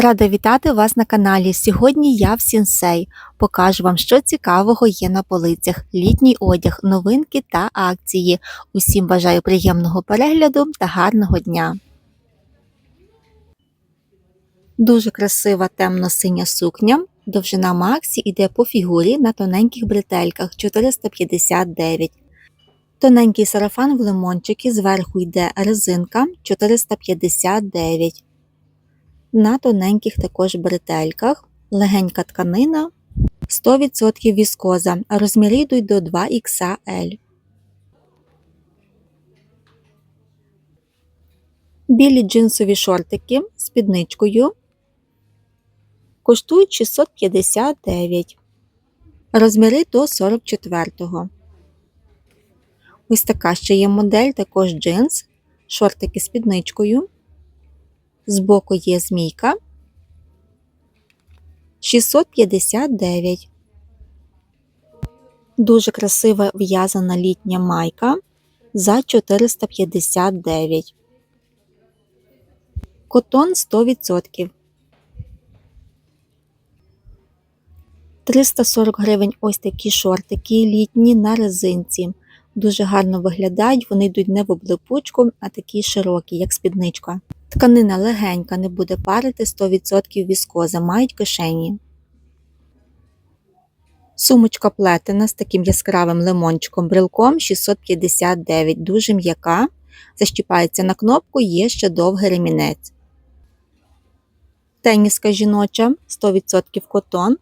Рада вітати вас на каналі. Сьогодні я в Сінсей. Покажу вам, що цікавого є на полицях, літній одяг, новинки та акції. Усім бажаю приємного перегляду та гарного дня. Дуже красива темно-синя сукня. Довжина Максі йде по фігурі на тоненьких бретельках 459. Тоненький сарафан в лимончики, зверху йде резинка 459 на тоненьких також бретельках, легенька тканина, 100% віскоза, розміри до 2XL. Білі джинсові шортики з спідничкою коштують 659, розміри до 44-го. Ось така ще є модель, також джинс, шортики з спідничкою. Збоку є змійка 659. Дуже красива в'язана літня майка за 459. Котон 100%. 340 гривень ось такі шортики літні на резинці. Дуже гарно виглядають, вони йдуть не в облипучку, а такі широкі, як спідничка. Тканина легенька, не буде парити 100% віскоза, мають кишені. Сумочка плетена з таким яскравим лимончиком брелком 659, дуже м'яка. Защіпається на кнопку, є ще довгий ремінець. Теніска жіноча 100% котон.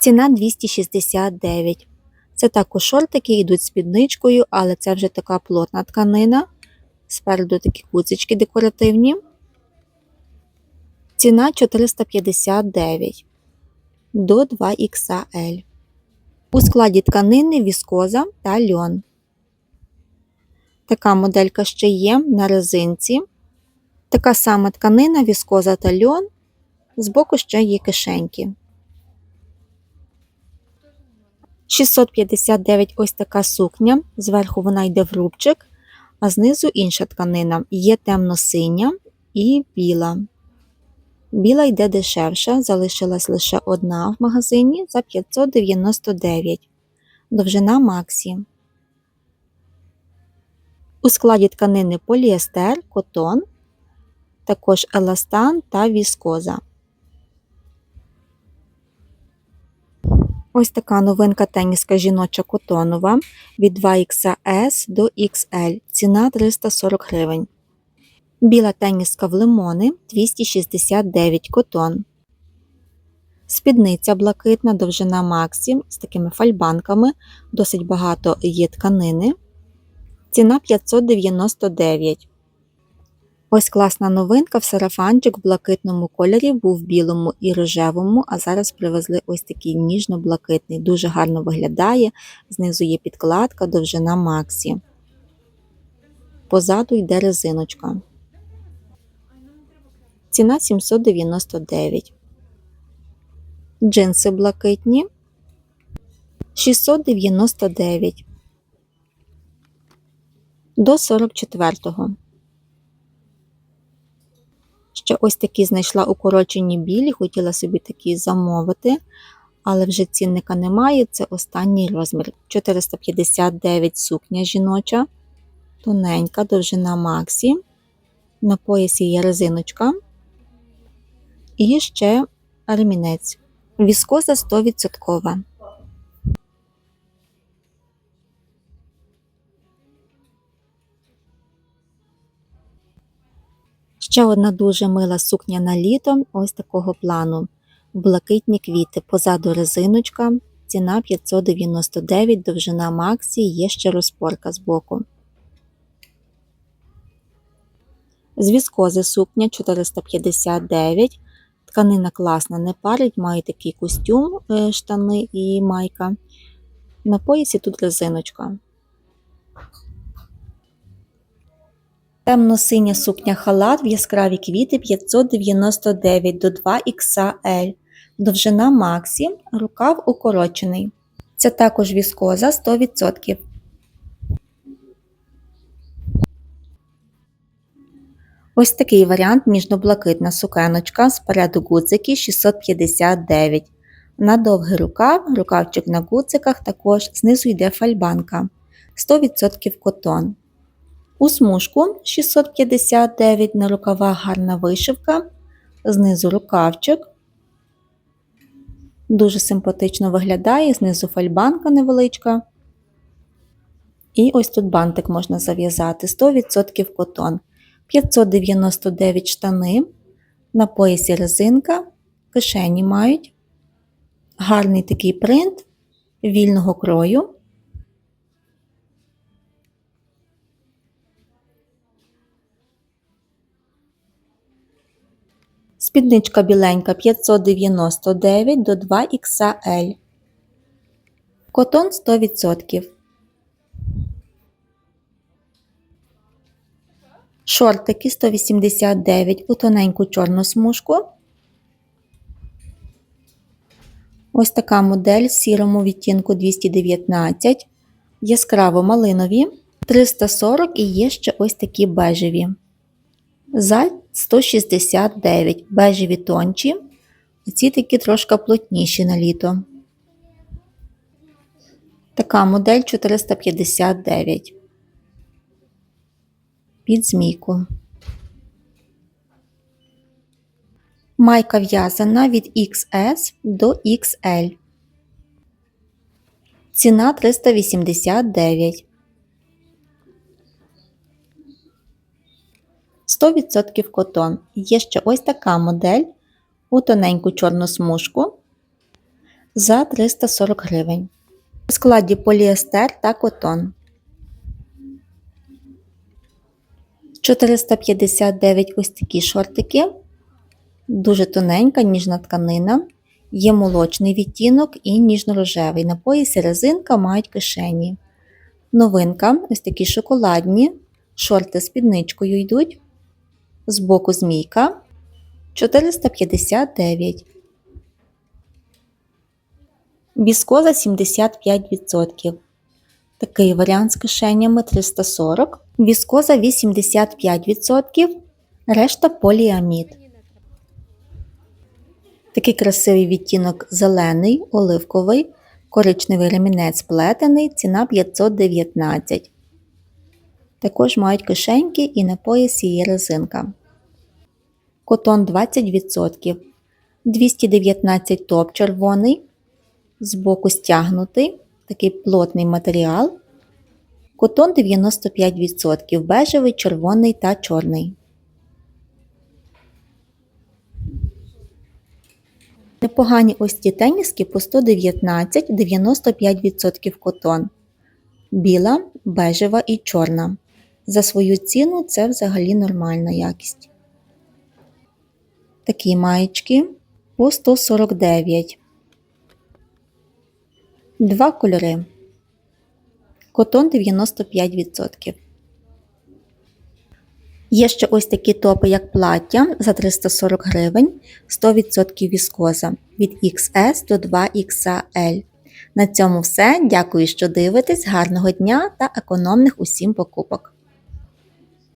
Ціна 269. Це також шортики йдуть спідничкою, але це вже така плотна тканина. Спереду такі куцечки декоративні. Ціна 459 до 2XL. У складі тканини віскоза та льон. Така моделька ще є на резинці. Така сама тканина, віскоза та льон. Збоку ще є кишеньки. 659 ось така сукня. Зверху вона йде в рубчик, а знизу інша тканина. Є темно-синя і біла. Біла йде дешевша, залишилась лише одна в магазині за 599. Довжина Максі. У складі тканини поліестер, котон, також еластан та віскоза. Ось така новинка теніска жіноча котонова від 2XS до XL. Ціна 340 гривень. Біла теніска в лимони 269 котон. Спідниця блакитна довжина Максі з такими фальбанками. Досить багато є тканини. Ціна 599. Ось класна новинка в сарафанчик в блакитному кольорі, був в білому і рожевому, а зараз привезли ось такий ніжно-блакитний. Дуже гарно виглядає. Знизу є підкладка, довжина Максі. Позаду йде резиночка. Ціна 799. Джинси блакитні 699 до 44-го. Ще ось такі знайшла укорочені білі, хотіла собі такі замовити, але вже цінника немає. Це останній розмір. 459 сукня жіноча, тоненька, довжина Максі. На поясі є резиночка. І ще ремінець. Віскоза 100%. Ще одна дуже мила сукня на літо, ось такого плану. Блакитні квіти, позаду резиночка, ціна 599, довжина Максі, є ще розпорка збоку. Віскози сукня 459. Тканина класна, не парить, має такий костюм, е, штани і майка. На поясі тут резиночка. Темно-синя сукня халат в яскраві квіти 599 до 2XL. Довжина Максі, рукав укорочений. Це також віскоза 100%. Ось такий варіант ніжно-блакитна сукеночка, спереду гудзики 659. На довгий рукав, рукавчик на гудзиках також знизу йде фальбанка 100% котон. У смужку 659 на рукавах гарна вишивка, знизу рукавчик. Дуже симпатично виглядає, знизу фальбанка невеличка. І ось тут бантик можна зав'язати 100% котон. 599 штани, на поясі резинка, кишені мають. Гарний такий принт вільного крою. Спідничка біленька 599 до 2XL. Котон 100%. Шортики 189 у тоненьку чорну смужку. Ось така модель в сірому відтінку 219, яскраво малинові 340 і є ще ось такі бежеві. За 169 бежеві тончі. Ці такі трошки плотніші на літо. Така модель 459 під змійку. Майка в'язана від XS до XL. Ціна 389. 100% котон. Є ще ось така модель у тоненьку чорну смужку за 340 гривень. У складі поліестер та котон. 459 ось такі шортики. Дуже тоненька, ніжна тканина. Є молочний відтінок і ніжно-рожевий. На поясі резинка мають кишені. Новинка ось такі шоколадні. Шорти з спідничкою йдуть. Збоку змійка 459. Біскоза 75%. Такий варіант з кишенями 340, віскоза 85%, решта поліамід. Такий красивий відтінок зелений, оливковий, коричневий ремінець плетений, ціна 519. Також мають кишеньки і на поясі є резинка. Котон 20%. 219 топ червоний, збоку стягнутий такий плотний матеріал. Котон 95%, бежевий, червоний та чорний. Непогані ось ці теніски по 119, 95% котон. Біла, бежева і чорна. За свою ціну це взагалі нормальна якість. Такі маєчки по 149. Два кольори. Котон 95%. Є ще ось такі топи, як плаття за 340 гривень, 100% віскоза від XS до 2XL. На цьому все. Дякую, що дивитесь. Гарного дня та економних усім покупок!